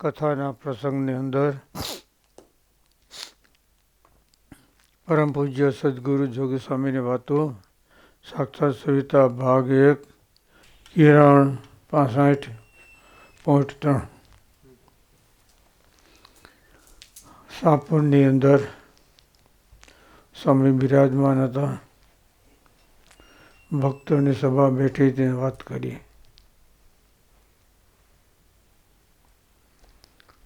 કથાના પ્રસંગની અંદર પરમ પૂજ્ય સદગુરુ જોગી સ્વામીની વાતો, સાક્ષાત સવિતા ભાગ એક, કિરણ પાસઠ પોઈન્ટ ત્રણ. સાપુરની અંદર સ્વામી બિરાજમાન હતા. ભક્તોની સભા બેઠી તેને વાત કરી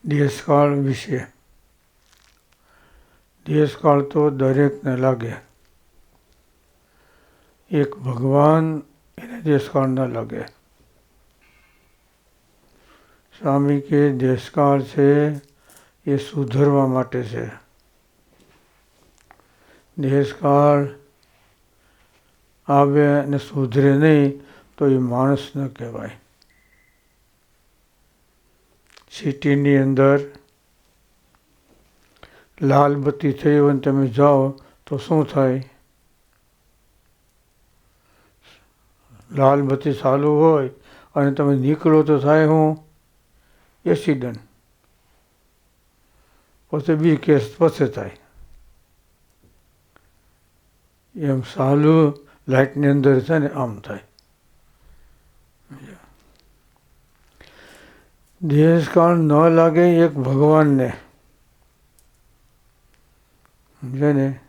દેશકાળ વિશે. દેશકાળ તો દરેકને લાગે. એક ભગવાન એને દેશકાળ ન લાગે. સ્વામી કે દેશકાળ છે એ સુધરવા માટે છે. દેશકાળ આવે અને સુધરે નહીં તો એ માણસ ન કહેવાય. સિટીની અંદર લાલ બત્તી થઈ હોય ને તમે જાઓ તો શું થાય? લાલ બત્તી ચાલુ હોય અને તમે નીકળો તો થાય હું? એક્સિડન્ટ. પછી બી કેસ પછી થાય. એમ સાલું લાઇટની અંદર છે ને આમ થાય. દેશકાળ ન લાગે એક ભગવાનને. જેને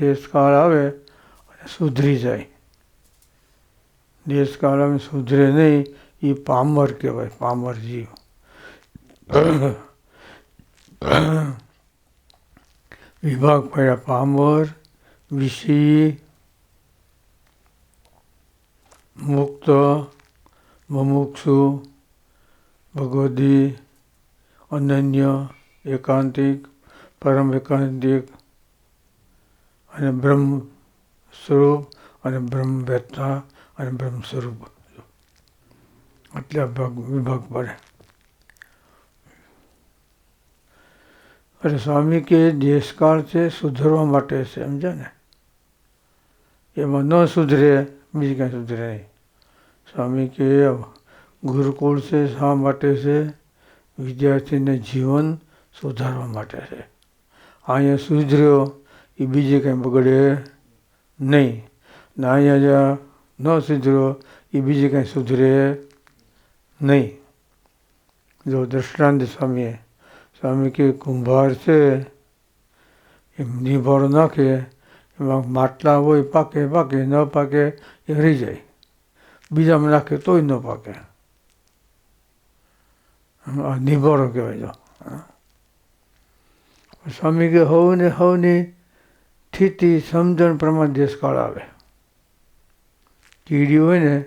દેશકાળ આવે અને સુધરી જાય. દેશકાળ આવે સુધરે નહીં એ પામર કહેવાય, પામર જીવ. વિભાગ પડ્યા પામર, વિષી, મુક્ત, મુમુક્ષુ ભગવદી અનન્ય, એકાંતિક, પરમ એકાંતિક અને બ્રહ્મ સ્વરૂપ અને બ્રહ્મ વેતા અને બ્રહ્મ સ્વરૂપ. આટલા ભાગ વિભાગ પડે. અરે સ્વામી કે દેશકાળ છે, સુધરવા માટે છે સમજે ને? એમાં ન સુધરે, બીજી કાંઈ સુધરે નહીં. સ્વામી કે ગુરુકુળ છે, શા માટે છે? વિદ્યાર્થીને જીવન સુધારવા માટે છે. અહીંયા સુધર્યો એ બીજે કંઈ બગડે નહીં. ને અહીંયા જ્યાં ન સુધર્યો એ બીજે કંઈ સુધરે નહીં. જો દ્રષ્ટાંત સ્વામીએ, સ્વામી કે કુંભાર છે એ નિભાળો નાખે, એમાં માટલા હોય, પાકે પાકે, ન પાકે, એ રહી જાય. બીજામાં નાખે તોય ન પાકે. આ નિભાળો કહેવાય જો. સ્વામી કે હવને હવની સ્થિતિ સમજણ પ્રમાણે દેશકાળ આવે. કીડી હોય ને,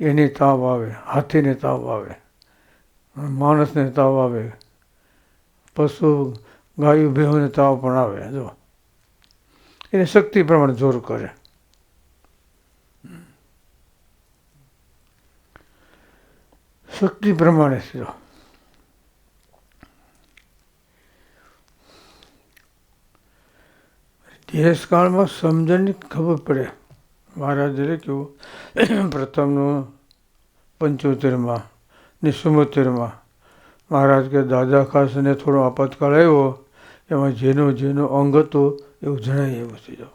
એને તાવ આવે, હાથીને તાવ આવે, માણસને તાવ આવે, પશુ ગાયું ભેહોને તાવ પણ આવે, જો. એને શક્તિ પ્રમાણે જોર કરે. શક્તિ પ્રમાણે જો ઇતિહાસકાળમાં સમજણની ખબર પડે મહારાજે કેવું પ્રથમનું પંચોતેરમાં ને ચુમ્મોતેરમાં મહારાજ કે દાદા ખાસને થોડો આપતકાળ આવ્યો એમાં જેનો જેનો અંગ હતો એવું જણાય એવું થઈ જો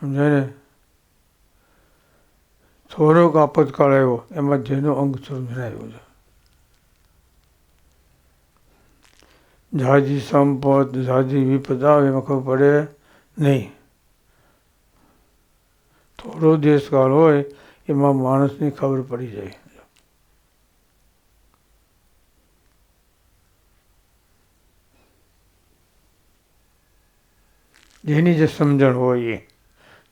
સમજાય ને થોડોક આપતકાળ આવ્યો, એમાં જેનો અંગ થોડું છે. ઝાજી સંપત ઝાજી વિપદા એમાં ખબર પડે નહીં. થોડો દેશકાળ હોય, એમાં માણસની ખબર પડી જાય. જેની જે સમજણ હોય એ,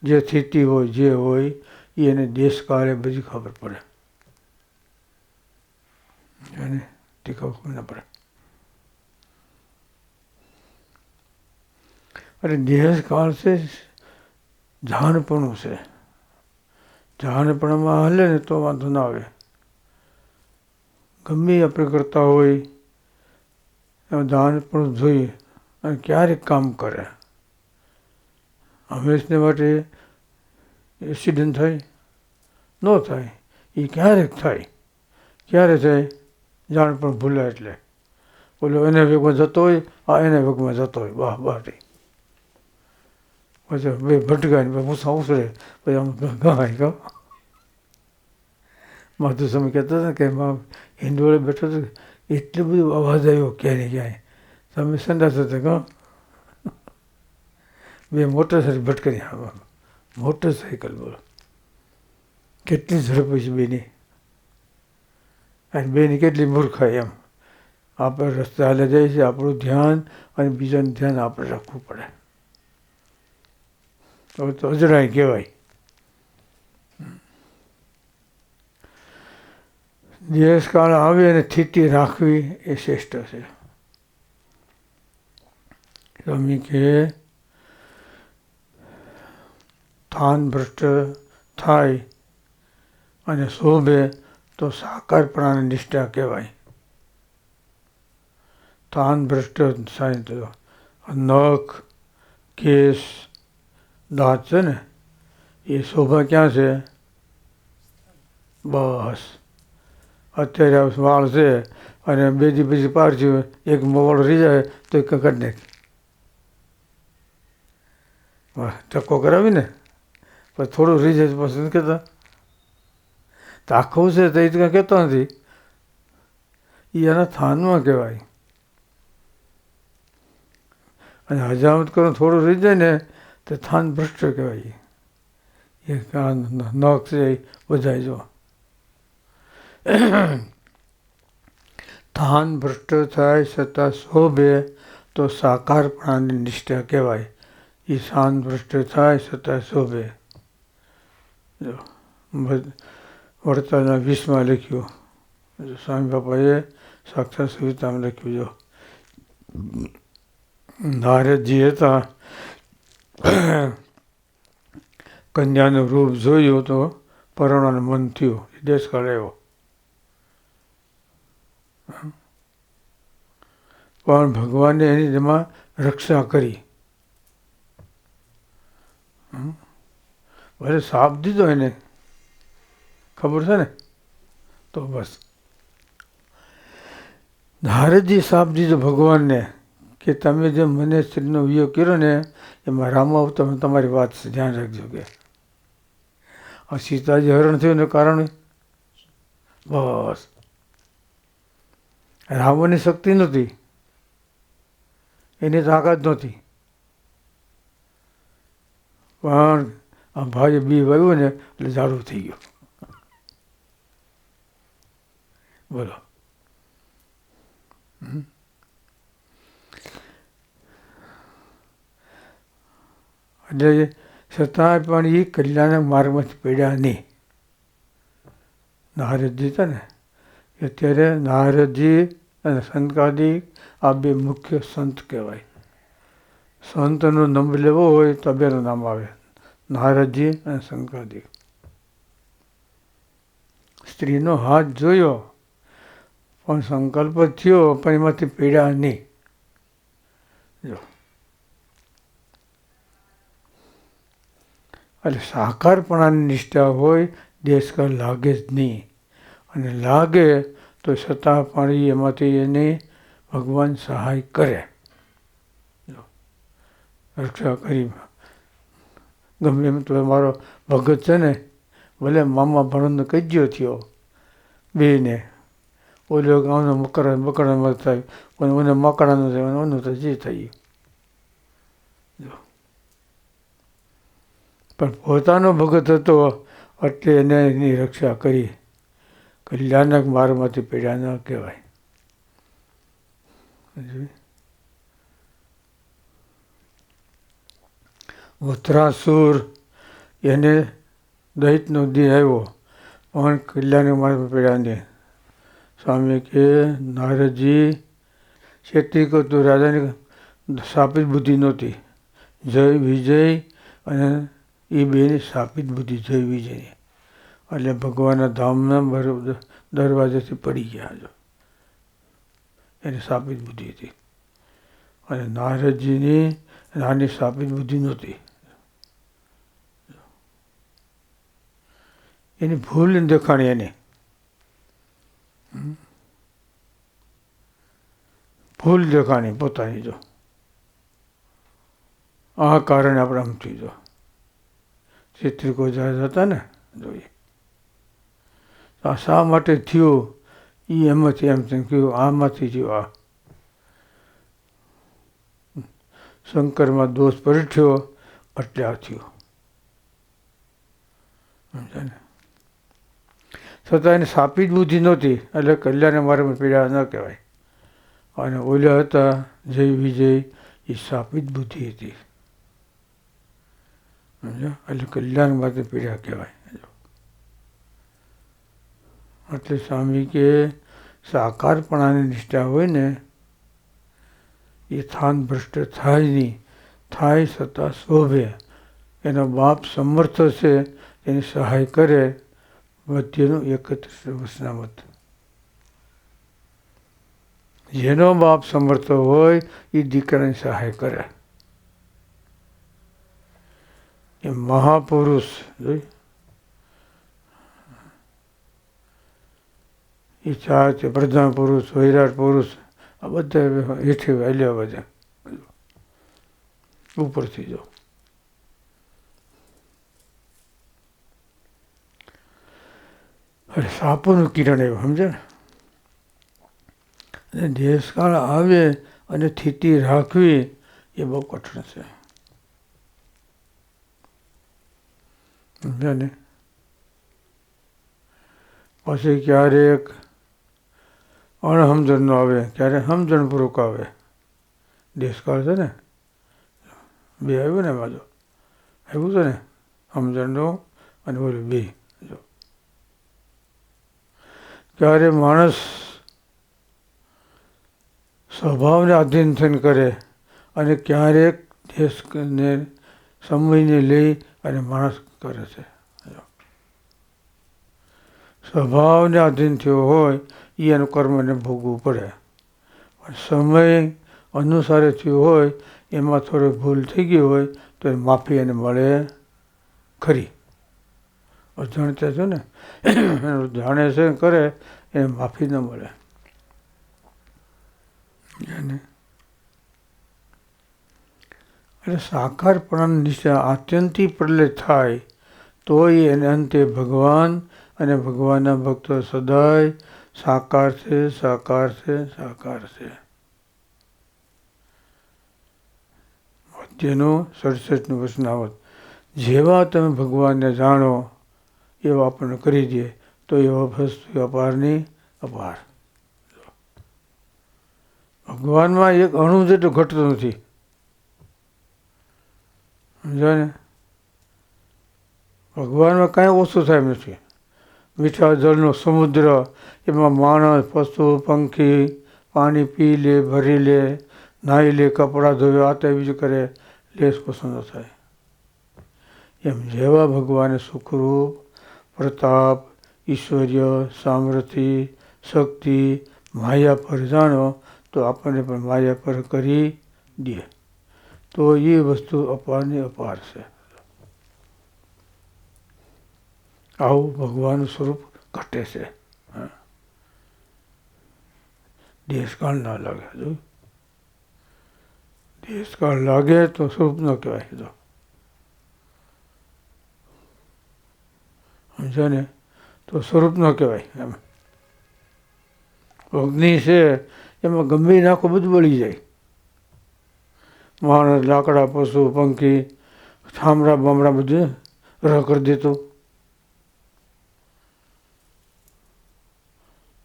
જે સ્થિતિ હોય, જે હોય એને દેશકાળે બધી ખબર પડે. એને તે ખબર ના પડે. અરે દેશકાળ છે જાણપણું છે. જાણપણમાં હલે ને તો વાંધો ના આવે. ગમે આપણે કરતા હોય, એમાં જાણપણું જોઈએ અને ક્યારેક કામ કરે. હંમેશને માટે એક્સિડન્ટ થાય ન થાય એ ક્યારેક થાય ક્યારે થાય જાણ પણ ભૂલે એટલે. બોલો, એને વેગમાં જતો હોય, આ એને વેગમાં જતો હોય. વાહ વાહ પછી બે ભટકાય ને પછી ઉસરે પછી આમ ગાય કહો માધુ સ્વામી કહેતા હતા કે માં હિંડોળે બેઠો હતો એટલો બધું અવાજ આવ્યો ક્યાંય ક્યાંય તમે સંડાસ હતા કહો. બે મોટર મોટરસાઇકલ ભટકાઈ આવા મોટરસાઇકલ બોલો કેટલી ઝડપ છે બેની. અને બેની કેટલી મૂર્ખાઈ એમ. આપણે રસ્તા હાલે જાય છે, આપણું ધ્યાન અને બીજાનું ધ્યાન આપણે રાખવું પડે. હવે તો અજરાય કહેવાય. દેશકાળ આવે અને સ્થિતિ રાખવી એ શ્રેષ્ઠ છે. સ્વામી કે સ્થાન ભ્રષ્ટ થાય અને શોભે તો સાકારપણાની નિષ્ઠા કહેવાય. સ્થાન ભ્રષ્ટ થાય નખ, કેસ, દાંત છે ને, એ શોભા ક્યાં છે? બસ. અત્યારે વાળ છે અને બીજી બીજી પારથી એક મોવાળ રહી જાય તો એક કાઢી નાખી. વાહ ચક્કો કરાવી ને પણ થોડું જાય પસંદ કહેતા? તો આખું છે તે કાંઈ કહેતો નથી. એ એના થાનમાં કહેવાય. અને હજામત કરો થોડું રહી ને, તો થાન ભ્રષ્ટ કહેવાય. એ નખ છે બધા જો. થાન ભ્રષ્ટ થાય છતાં શોભે તો સાકારપણાની નિષ્ઠા કહેવાય. એ શાન ભ્રષ્ટ થાય છતાં શોભે. વડતાલના વીસમાં લખ્યું. સ્વામી બાપાએ સાક્ષાત સુવિધામાં લખ્યું, જો. નારદજી હતા કન્યાનું રૂપ જોયું તો પરણાનું મન થયું. દેશ આવ્યો. પણ ભગવાને એની તેમાં રક્ષા કરી. ભલે સાપ દીધો એને. ખબર છે ને? તો બસ. નારદજી સાપ દીધો ભગવાનને કે તમે જે મને સ્ત્રીનો વિયોગ કર્યો ને, એમાં રામાવ તમે તમારી વાત ધ્યાન રાખજો કે. આ સીતાજી હરણ થયું ને કારણે બસ. રાવણની શક્તિ નહોતી. એની તાકાત નહોતી. પણ આ ભાઈ બી વાવ્યું ને એટલે ઝાડું થઈ ગયું. બોલો. એટલે છતાં પણ એ કલ્યાણક માર્ગમાંથી પડ્યા નહીં. નારદજી હતા ને અત્યારે નારદજી અને સંતકાદી આ બે મુખ્ય સંત કહેવાય. સંતનો નંબર લેવો હોય તો બેનું નામ આવે. નારદજી અને શંકરજી. સ્ત્રીનો હાથ જોયો, પણ સંકલ્પ થયો, પણ એમાંથી પીડા નહીં. જો. એટલે સાકારપણાની નિષ્ઠા હોય, દેશકાળ લાગે જ નહીં. અને લાગે તો છતાં પણ એમાંથી એને ભગવાન સહાય કરે. રક્ષા કરી ગમે એમ તો મારો ભગત છે ને, ભલે મામા ભણનો કજ્યો થયો બેને ઓલો ગામનો મકરા મકડામાં થાય, પણ મને મકડાનું થાય ઓનું તો જે થયું. પણ પોતાનો ભગત હતો, એટલે એને એની રક્ષા કરી. કલ્યાણક માર્ગમાંથી પીડા ન કહેવાય. ઉત્તરાસુર એને દહિતનો દેહ આવ્યો. પણ કલ્યાણી માર્ગમાં પીડા નહીં. સ્વામી કે, નારદજી છેતી કરતું રાજાની સ્થાપિત બુદ્ધિ નહોતી. જય વિજય અને એ બેની સ્થાપિત બુદ્ધિ, જય વિજયની એટલે ભગવાનના ધામના બરોબર દરવાજેથી પડી ગયા જો. એની સ્થાપિત બુદ્ધિ હતી. અને નારદજીની નાની સ્થાપિત બુદ્ધિ નહોતી. એની ભૂલ દેખાણી એને. ભૂલ દેખાણી પોતાની જો. આ કારણે આપણે આમથી જો. ચિત્રિકો જહાજ હતા ને, જોઈએ. આ શા માટે થયું? એ એમાંથી એમ તેમ કહ્યું આમાંથી થયું આ. શંકરમાં દોષ પરઠ્યો એટલે આ થયું. સમજાય ને? છતાં એને સાપી જ બુદ્ધિ નહોતી. એટલે કલ્યાણ મારે પીડા ન કહેવાય. અને ઓલા હતા જય વિજય, એ સાપિત બુદ્ધિ હતી. સમજો એટલે કલ્યાણ માટે પીડા કહેવાય. એટલે સ્વામી કે સાકારપણાની નિષ્ઠા હોય ને, એ થાન ભ્રષ્ટ થાય નહીં. થાય છતાં શોભે. એનો બાપ સમર્થ છે એની સહાય કરે મધ્યનું એકત્ર વસનામત. જેનો બાપ સમર્થ હોય એ દીકરાની સહાય કરે. એ મહાપુરુષ એ ચાર છે, પ્રધાન પુરુષ, વૈરાટ પુરુષ, આ બધા હેઠે વાલ્યા બધા. ઉપરથી જો. અરે સાપોનું કિરણ એવું સમજે અને દેશકાળ આવે અને સ્થિતિ રાખવી એ બહુ કઠિન છે. સમજ્યા ને? પછી ક્યારેક અણહમજણનો આવે ક્યારે સમજણપૂર્વક આવે. દેશકાળ છે ને? બે આવ્યું ને બાજુ આવ્યું છે ને? સમજણનું અને બોલું બે. જો ક્યારે માણસ સ્વભાવને આધીન થઈને કરે અને ક્યારેક દેશને સમયને લઈ અને માણસ કરે છે. સ્વભાવને આધીન થયો હોય એ એનું કર્મને ભોગવવું પડે. પણ સમય અનુસારે થયો હોય, એમાં થોડી ભૂલ થઈ ગઈ હોય, તો એ માફી એને મળે ખરી. અજાણતા છે ને જાણે છે કરે એને માફી ન મળે. એને. એટલે સાકારપણાની નિશા આત્યંતિક પ્રલય થાય, તોય એને અંતે ભગવાન અને ભગવાનના ભક્તો સદાય સાકાર છે સાકાર છે સાકાર છે. મધ્યનું સડસઠનું વચનાવત. જેવા તમે ભગવાનને જાણો એવા આપણને કરી દે, તો એવા વસ્તુ અપારની અપાર. ભગવાનમાં એક અણુ જેટલું ઘટતું નથી. સમજો ને? ભગવાનમાં કાંઈ ઓછું થાય નથી. મીઠા જળનો સમુદ્ર, એમાં માણસ, પશુ, પંખી, પાણી પી લે, ભરી લે, નાહી લે, કપડાં ધોવે આ તે બીજું કરે, લેસ પસંદ થાય. એમ જેવા ભગવાને સુખરૂપ પ્રતાપ, ઈશ્વર્ય સામર્થિ શક્તિ, માયા પર જાણો તો આપણને પણ માયા પર કરી દે. તો એ વસ્તુ અપારની અપાર છે. આવું ભગવાનનું સ્વરૂપ ઘટે છે. દેશકાળ ના લાગે. દેશકાળ લાગે તો સ્વરૂપ ન કહેવાય. સમજ્યા ને, તો સ્વરૂપ ન કહેવાય એમ. અગ્નિ છે, એમાં ગંભીર નાખો બધું બળી જાય. માણસ, લાકડા, પશુ, પંખી થામડા બામડા બધું રહ કરી દેતું.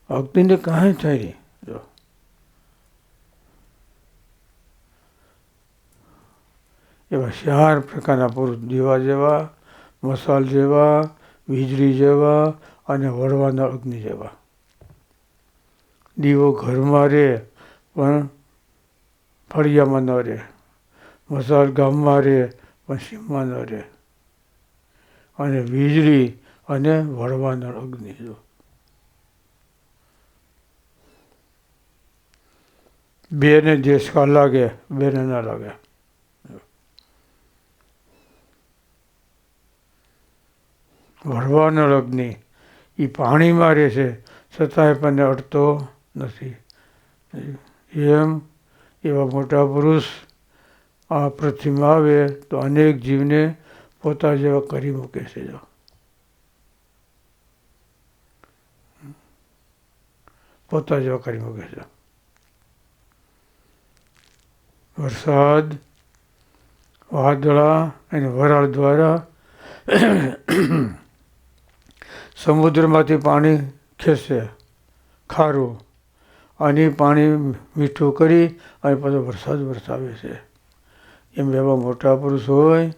અગ્નિને કાંઈ થાય જો. એવા ચાર પ્રકારના પુરુષ, દીવા જેવા, મસાલ જેવા વીજળી જેવા અને વળવાના અગ્નિ જેવા. દીવો ઘરમાં રહે, પણ ફળિયામાં ન રહે. મસાલ ગામમાં રહે, પણ સીમમાં ન રહે. અને વીજળી અને વળવાના અગ્નિ જો. બેને દેશકાળ લાગે, બેને ના લાગે. વળવાનો અગ્નિ એ પાણીમાં રહે છે, છતાંય પણ અડતો નથી. એમ એવા મોટા પુરુષ આ પૃથ્વીમાં આવે તો અનેક જીવને પોતા જેવા કરી મૂકે છે જો. પોતા જેવા કરી મૂકે છે. વરસાદ, વાદળા અને વરાળ દ્વારા સમુદ્રમાંથી પાણી ખેંચશે. ખારું. અને પાણી મીઠું કરી અને પાછો વરસાદ વરસાવે છે. એમ એવા મોટા પુરુષ હોય,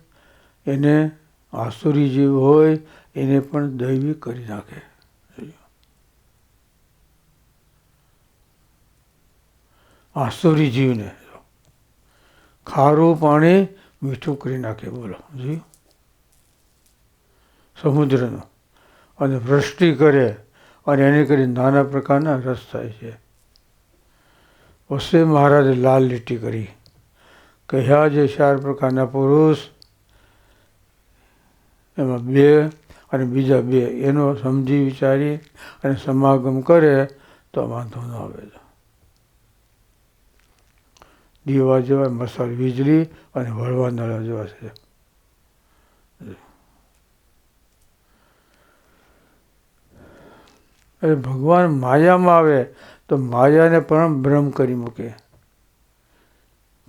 એને આસુરી જીવ હોય, એને પણ દૈવી કરી નાખે. આસુરી જીવને. ખારું પાણી મીઠું કરી નાખે, બોલો. જી સમુદ્રનું. અને વૃષ્ટિ કરે અને એને કરી નાના પ્રકારના રસ થાય છે. વસ્તે મહારાજે લાલ લીટી કરી. કહ્યા જે ચાર પ્રકારના પુરુષ, એમાં બે અને બીજા બે, એનો સમજી વિચારી અને સમાગમ કરે તો વાંધો ન આવે. દીવા જેવા મસાલ વીજળી અને વળવા નળા જેવા છે. એટલે ભગવાન માયામાં આવે તો માયાને પણ ભ્રમ કરી મૂકે.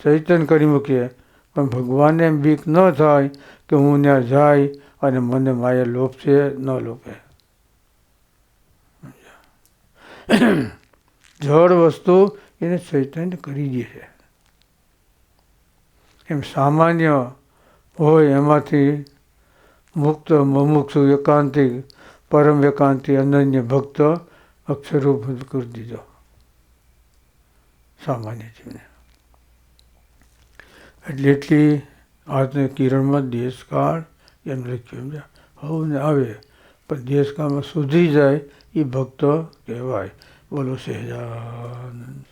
ચૈતન કરી મૂકીએ પણ ભગવાનને એમ બીક ન થાય કે હું ત્યાં જાય અને મને માયા લોપશે ન લોપે જળ વસ્તુ એને ચૈતન્ય કરી દે છે. એમ સામાન્ય હોય એમાંથી મુક્ત, મમુક્ષુ, એકાંતિક પરમ એકાંતિ અનન્ય ભક્ત અક્ષરોભૂત કરી દીધો. સામાન્ય જીવને. એટલે એટલી આજને કિરણમાં દેશકાળ એમ લખ્યું સમજ્યા ને આવે, પણ દેશકાળમાં સુધરી જાય એ ભક્ત કહેવાય. બોલો સહેજાનંદ.